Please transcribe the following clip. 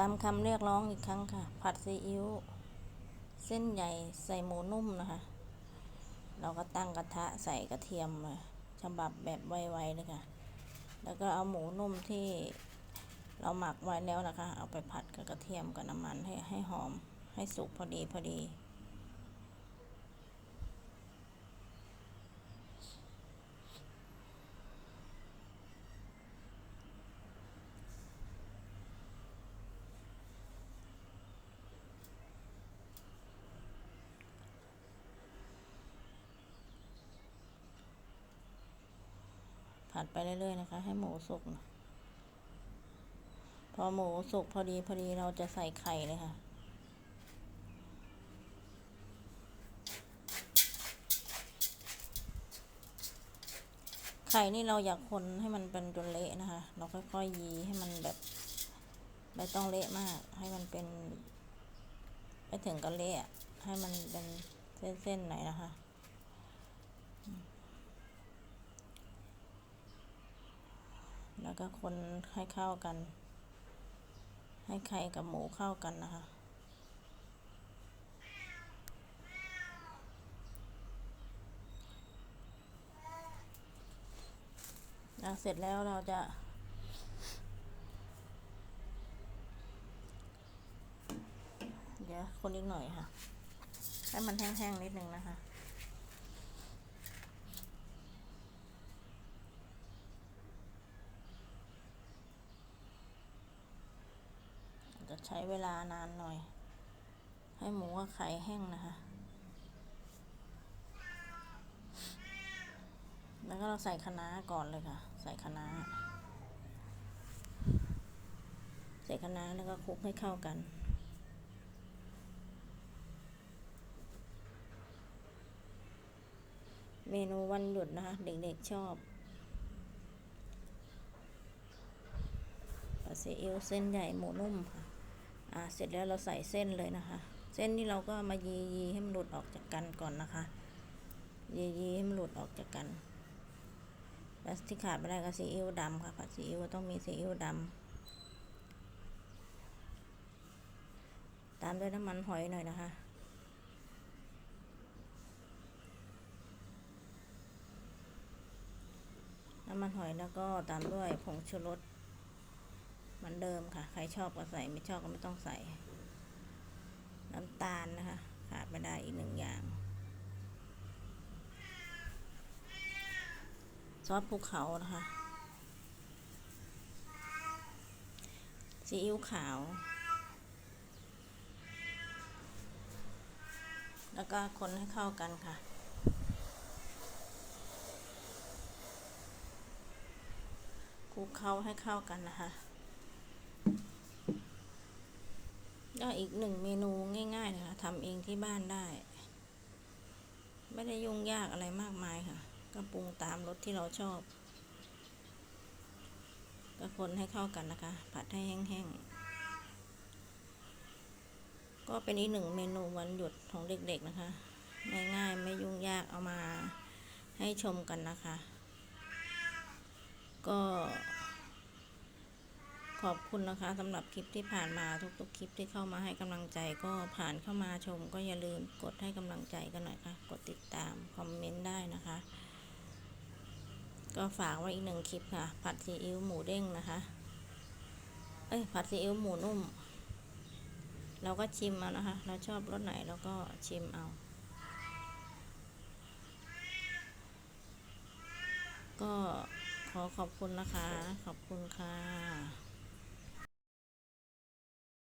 ตามคำเรียกร้องอีกครั้งค่ะ ผัดซีอิ๊วเส้นใหญ่ใส่หมูนุ่มนะคะ เราก็ตั้งกระทะใส่กระเทียมฉบับแบบไวๆเลยค่ะ แล้วก็เอาหมูนุ่มที่เราหมักไว้แล้วนะคะ เอาไปผัดกับกระเทียมกับน้ำมันให้ให้หอม ให้สุกพอดีพอดี ผัดไปเรื่อยๆนะคะ ให้หมูสุกนะพอหมูสุกพอดีพอดีเราจะใส่ไข่เลยค่ะ ไข่นี่เราอยากคนให้มันเป็นจนเละนะคะ เราค่อยๆยีให้มันแบบ ไม่ต้องเละมาก ให้มันเป็น ไม่ถึงกับเละอะให้มันเป็นเส้นๆหน่อยนะคะ แล้วก็คนให้เข้ากัน ให้ไข่กับหมูเข้ากันนะคะหลังเสร็จแล้วเราจะ เดี๋ยวคนอีกหน่อยค่ะ ให้มันแห้งๆนิดนึงนะคะ ใช้เวลานานหน่อย ให้หมูกับไข่แห้งนะคะ แล้วก็เราใส่คะน้าก่อนเลยค่ะ ใส่คะน้าใส่คะน้าแล้วก็คลุกให้เข้ากันเมนูวันหยุดนะคะ เด็กๆชอบปลาเซีอิ๊วเส้นใหญ่หมูนุ่มค่ะ อ่าเสร็จแล้วเราใส่เส้นเลยนะคะ เส้นนี่เราก็มายียีให้มันหลุดออกจากกันก่อนนะคะ ยียีให้มันหลุดออกจากกันแล้วที่ขาดไม่ได้ก็ซีอิ๊วดำค่ะผัดซีอิ๊วต้องมีซีอิ๊วดำตามด้วยน้ำมันหอยหน่อยนะคะน้ำมันหอยแล้วก็ตามด้วยผงชูรส เหมือนเดิมค่ะ ใครชอบก็ใส่ไม่ชอบก็ไม่ต้องใส่ น้ำตาลนะคะ ขาดไม่ได้อีกหนึ่งอย่าง ซอสภูเขานะคะซีอิ๊วขาว แล้วก็คนให้เข้ากันค่ะ คลุกเคล้าให้เข้ากันนะคะ ก็อีกหนึ่งเมนูง่ายๆนะคะทำเองที่บ้านได้ ไม่ได้ยุ่งยากอะไรมากมายค่ะ ก็ปรุงตามรสที่เราชอบ ก็คนให้เข้ากันนะคะ ผัดให้แห้งๆ ก็เป็นอีกหนึ่งเมนูวันหยุดของเด็กๆนะคะ ง่ายๆ ไม่ยุ่งยากเอามาให้ชมกันนะคะ ก็ ขอบคุณนะคะสำหรับคลิปที่ผ่านมาทุกๆ คลิปที่เข้ามาให้กำลังใจก็ผ่านเข้ามาชม ก็อย่าลืมกดให้กำลังใจกันหน่อยค่ะ กดติดตาม คอมเมนต์ได้นะคะ ก็ฝากไว้อีกหนึ่งคลิปค่ะ ผัดซีอิ๊วหมูเด้งนะคะ เอ้ย ผัดซีอิ๊วหมูนุ่ม เราก็ชิมเอานะคะ เราชอบรสไหนเราก็ชิมเอา ก็ขอขอบคุณนะคะ ขอบคุณค่ะ